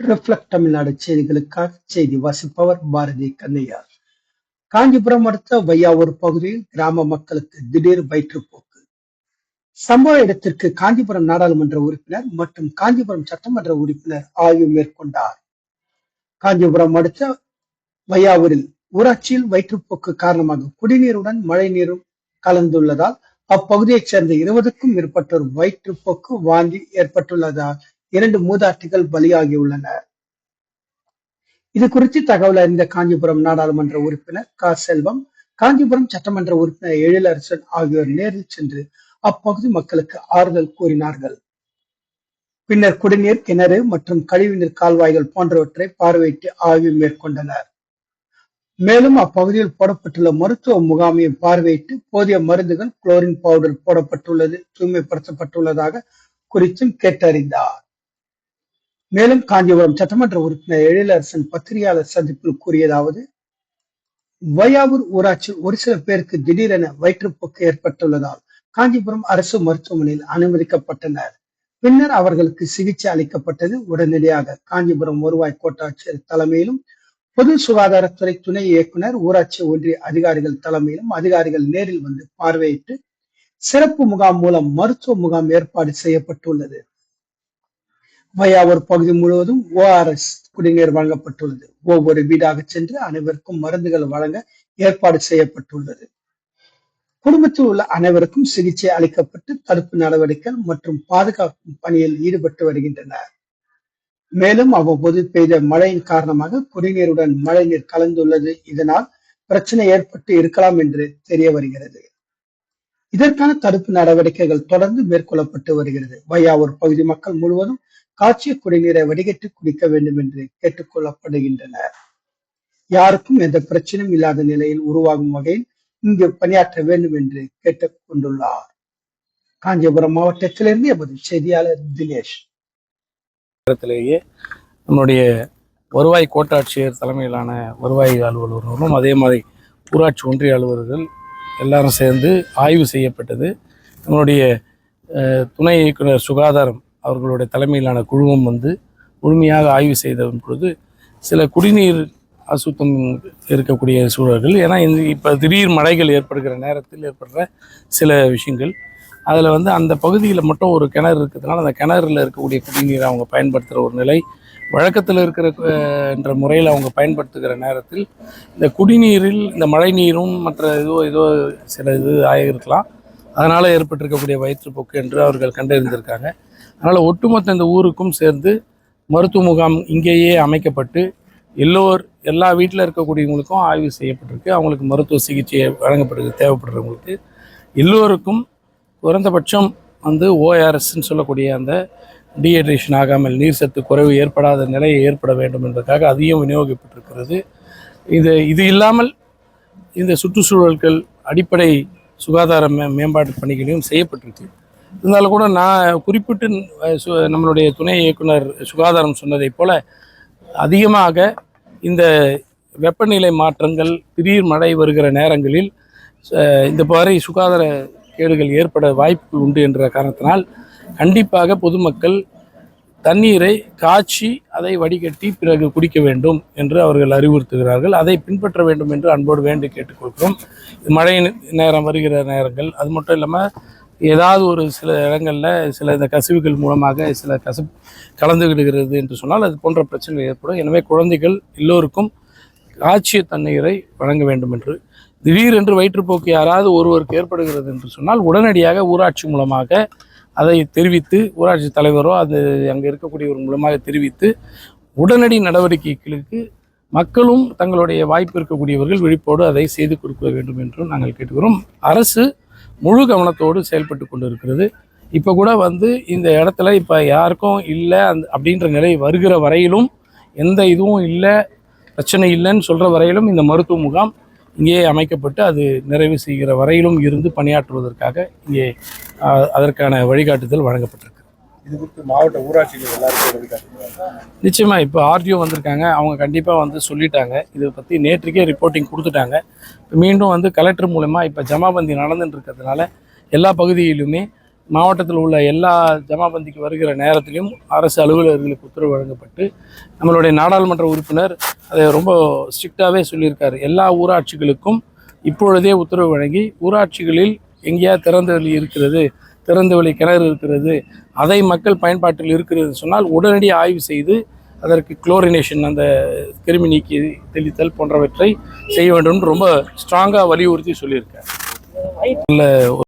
Reflect Tamil Nadu செய்திகளுக்காக செய்தி வாசிப்பவர் பாரதி கண்ணையார் காஞ்சிபுரம் அடுத்த வையாவூர் பகுதியில் கிராம மக்களுக்கு திடீர் வயிற்றுப்போக்கு. சம்பவ இடத்திற்கு காஞ்சிபுரம் நாடாளுமன்ற உறுப்பினர் மற்றும் காஞ்சிபுரம் சட்டமன்ற உறுப்பினர் ஆய்வு மேற்கொண்டார். காஞ்சிபுரம் அடுத்த வையாவூரில் ஊராட்சியில் வயிற்றுப்போக்கு காரணமாக குடிநீருடன் மழை நீரும் கலந்துள்ளதால் அப்பகுதியைச் சேர்ந்த இருபதுக்கும் மேற்பட்டோர் வயிற்றுப்போக்கு வாந்தி ஏற்பட்டுள்ளதால் இரண்டு மூதாட்டிகள் பலியாகியுள்ளனர் இது குறித்து தகவல் அறிந்த காஞ்சிபுரம் நாடாளுமன்ற உறுப்பினர் கா. செல்வம் காஞ்சிபுரம் சட்டமன்ற உறுப்பினர் எழிலரசன் ஆகியோர் நேரில் சென்று அப்பகுதி மக்களுக்கு ஆறுதல் கூறினார்கள். பின்னர் குடிநீர் கிணறு மற்றும் கழிவுநீர் கால்வாய்கள் போன்றவற்றை பார்வையிட்டு ஆய்வு மேற்கொண்டனர். மேலும் அப்பகுதியில் போடப்பட்டுள்ள மருத்துவ முகாமையும் பார்வையிட்டு போதிய மருந்துகள் குளோரின் பவுடர் போடப்பட்டுள்ளது தூய்மைப்படுத்தப்பட்டுள்ளதாக குறித்தும் கேட்டறிந்தார். மேலும் காஞ்சிபுரம் சட்டமன்ற உறுப்பினர் எழிலரசன் பத்திரிகையாளர் சந்திப்பில் கூறியதாவது வையாவூர் ஊராட்சியில் ஒரு சில பேருக்கு திடீரென வயிற்றுப்போக்கு ஏற்பட்டுள்ளதால் காஞ்சிபுரம் அரசு மருத்துவமனையில் அனுமதிக்கப்பட்டனர். பின்னர் அவர்களுக்கு சிகிச்சை அளிக்கப்பட்டது உடனடியாக காஞ்சிபுரம் வருவாய் கோட்டாட்சியர் தலைமையிலும் பொது சுகாதாரத்துறை துணை இயக்குனர் ஊராட்சி ஒன்றிய அதிகாரிகள் தலைமையிலும் அதிகாரிகள் நேரில் வந்து பார்வையிட்டு சிறப்பு முகாம் மூலம் மருத்துவ முகாம் ஏற்பாடு செய்யப்பட்டுள்ளது. வயாவூர் பகுதி முழுவதும் ஓஆர்எஸ் குடிநீர் வழங்கப்பட்டுள்ளது. ஒவ்வொரு வீடாக சென்று அனைவருக்கும் மருந்துகள் வழங்க ஏற்பாடு செய்யப்பட்டுள்ளது. குடும்பத்தில் உள்ள அனைவருக்கும் சிகிச்சை அளிக்கப்பட்டு தடுப்பு நடவடிக்கைகள் மற்றும் பாதுகாப்பு பணியில் ஈடுபட்டு வருகின்றனர். மேலும் அவ்வப்போது பெய்த மழையின் காரணமாக குடிநீருடன் மழைநீர் கலந்துள்ளது. இதனால் பிரச்சனை ஏற்பட்டு இருக்கலாம் என்று தெரிய வருகிறது. இதற்கான தடுப்பு நடவடிக்கைகள் தொடர்ந்து மேற்கொள்ளப்பட்டு வருகிறது. வையாவூர் பகுதி மக்கள் முழுவதும் காய்ச்சிய குடிநீரை வடிகட்டி குடிக்க வேண்டும் என்று கேட்டுக்கொள்ளப்படுகின்றனர் யாருக்கும் எந்த பிரச்சனையும் இல்லாத நிலையில் உருவாகும் வகையில் இங்கு பணியாற்ற வேண்டும் என்று கேட்டுக் கொண்டுள்ளார் காஞ்சிபுரம் மாவட்டத்திலிருந்து எமது செய்தியாளர் தினேஷ். நேரத்திலேயே நம்முடைய வருவாய் கோட்டாட்சியர் தலைமையிலான வருவாய் அலுவலர்களும் அதே மாதிரி ஊராட்சி ஒன்றிய அலுவலர்கள் எல்லாரும் சேர்ந்து ஆய்வு செய்யப்பட்டது. நம்மளுடைய அஹ், துணை இயக்குனர் சுகாதாரம் அவர்களுடைய தலைமையிலான குழுவும் வந்து முழுமையாக ஆய்வு செய்த பொழுது சில குடிநீர் அசுத்தம் இருக்கக்கூடிய சூழல்கள். ஏன்னா இந்த இப்போ திடீர் மழைகள் ஏற்படுகிற நேரத்தில் ஏற்படுற சில விஷயங்கள். அதில் வந்து அந்த பகுதியில் மட்டும் ஒரு கிணறு இருக்கிறதுனால அந்த கிணறுல இருக்கக்கூடிய குடிநீரை அவங்க பயன்படுத்துகிற ஒரு நிலை வழக்கத்தில் இருக்கிற என்ற முறையில் அவங்க பயன்படுத்துகிற நேரத்தில் இந்த குடிநீரில் இந்த மழை நீரும் மற்ற இதோ ஏதோ சில இது ஆகியிருக்கலாம் அதனால் ஏற்பட்டிருக்கக்கூடிய வயிற்றுப்போக்கு என்று அவர்கள் கண்டறிந்திருக்காங்க. அதனால் ஒட்டுமொத்த இந்த ஊருக்கும் சேர்ந்து மருத்துவ முகாம் இங்கேயே அமைக்கப்பட்டு எல்லோர் எல்லா வீட்டில் இருக்கக்கூடியவங்களுக்கும் ஆய்வு செய்யப்பட்டிருக்கு. அவங்களுக்கு மருத்துவ சிகிச்சை வழங்கப்படுது தேவைப்படுறவங்களுக்கு. எல்லோருக்கும் குறைந்தபட்சம் வந்து ஓஆர்எஸ்ன்னு சொல்லக்கூடிய அந்த டீஹைட்ரேஷன் ஆகாமல் நீர் சத்து குறைவு ஏற்படாத நிலையை ஏற்பட வேண்டும் என்பதற்காக அதையும் விநியோகிக்கப்பட்டிருக்கிறது. இது இது இல்லாமல் இந்த சுற்றுச்சூழல்கள் அடிப்படை சுகாதார மே மேம்பாட்டு பணிகளையும் செய்யப்பட்டிருக்கு. இருந்தாலும் கூட நான் குறிப்பிட்டு சு- நம்மளுடைய துணை இயக்குனர் சுகாதாரம் சொன்னதைப் போல அதிகமாக இந்த வெப்பநிலை மாற்றங்கள் திடீர் மழை வருகிற நேரங்களில் இந்த மாதிரி சுகாதார கேடுகள் ஏற்பட வாய்ப்பு உண்டு என்ற காரணத்தினால் கண்டிப்பாக பொதுமக்கள் தண்ணீரை காய்ச்சி அதை வடிகட்டி பிறகு குடிக்க வேண்டும் என்று அவர்கள் அறிவுறுத்துகிறார்கள். அதை பின்பற்ற வேண்டும் என்று அன்போடு வேண்டி கேட்டுக்கொள்கிறோம். மழை நேரம் வருகிற நேரங்கள். அது மட்டும் இல்லாமல் ஏதாவது ஒரு சில இடங்களில் சில இந்த கசிவுகள் மூலமாக சில கசப் கலந்துகிடுகிறது என்று சொன்னால் அது போன்ற பிரச்சனைகள் ஏற்படும். எனவே குழந்தைகள் எல்லோருக்கும் காய்ச்சிய தண்ணீரை வழங்க வேண்டும் என்று. திடீரென்று வயிற்றுப்போக்கு யாராவது ஒருவருக்கு ஏற்படுகிறது என்று சொன்னால் உடனடியாக ஊராட்சி மூலமாக அதை தெரிவித்து ஊராட்சி தலைவரோ அது அங்கே இருக்கக்கூடியவர் மூலமாக தெரிவித்து உடனடி நடவடிக்கைகளுக்கு மக்களும் தங்களுடைய வாய்ப்பு இருக்கக்கூடியவர்கள் விழிப்போடு அதை செய்து கொடுக்க வேண்டும் என்றும் நாங்கள் கேட்டுக்கிறோம். அரசு முழு கவனத்தோடு செயல்பட்டு கொண்டு இருக்கிறது இப்போ கூட வந்து இந்த இடத்துல இப்போ யாருக்கும் இல்லை அந்த அப்படின்ற நிலை வருகிற வரையிலும் எந்த இதுவும் இல்லை பிரச்சனை இல்லைன்னு சொல்கிற வரையிலும் இந்த மருத்துவ முகாம் இங்கேயே அமைக்கப்பட்டு அது நிறைவு செய்கிற வரையிலும் இருந்து பணியாற்றுவதற்காக இங்கே அதற்கான வழிகாட்டுதல் வழங்கப்பட்டிருக்கு. இது குறித்து மாவட்ட ஊராட்சிகள் எல்லாருக்கும் வழிகாட்டுறாங்க நிச்சயமா இப்போ ஆர்டிஓ வந்திருக்காங்க. அவங்க கண்டிப்பாக வந்து சொல்லிட்டாங்க. இதை பற்றி நேற்றுக்கே ரிப்போர்ட்டிங் கொடுத்துட்டாங்க. இப்போ மீண்டும் வந்து கலெக்டர் மூலமாக இப்போ ஜமாபந்தி நடந்துட்டு இருக்கிறதுனால எல்லா பகுதியிலுமே மாவட்டத்தில் உள்ள எல்லா ஜமாபந்திக்கு வருகிற நேரத்திலையும் அரசு அலுவலர்களுக்கு உத்தரவு வழங்கப்பட்டு நம்மளுடைய நாடாளுமன்ற உறுப்பினர் அதை ரொம்ப ஸ்ட்ரிக்டாகவே சொல்லியிருக்காரு. எல்லா ஊராட்சிகளுக்கும் இப்பொழுதே உத்தரவு வழங்கி ஊராட்சிகளில் எங்கேயா திறந்த வெளி இருக்கிறது. திறந்தவெளி கிணறு இருக்கிறது அதை மக்கள் பயன்பாட்டில் இருக்கிறது சொன்னால் உடனடி ஆய்வு செய்து அதற்கு குளோரினேஷன் அந்த கிருமி நீக்கி தெளித்தல் போன்றவற்றை செய்ய வேண்டும் ரொம்ப ஸ்ட்ராங்காக வலியுறுத்தி சொல்லியிருக்கேன் நல்ல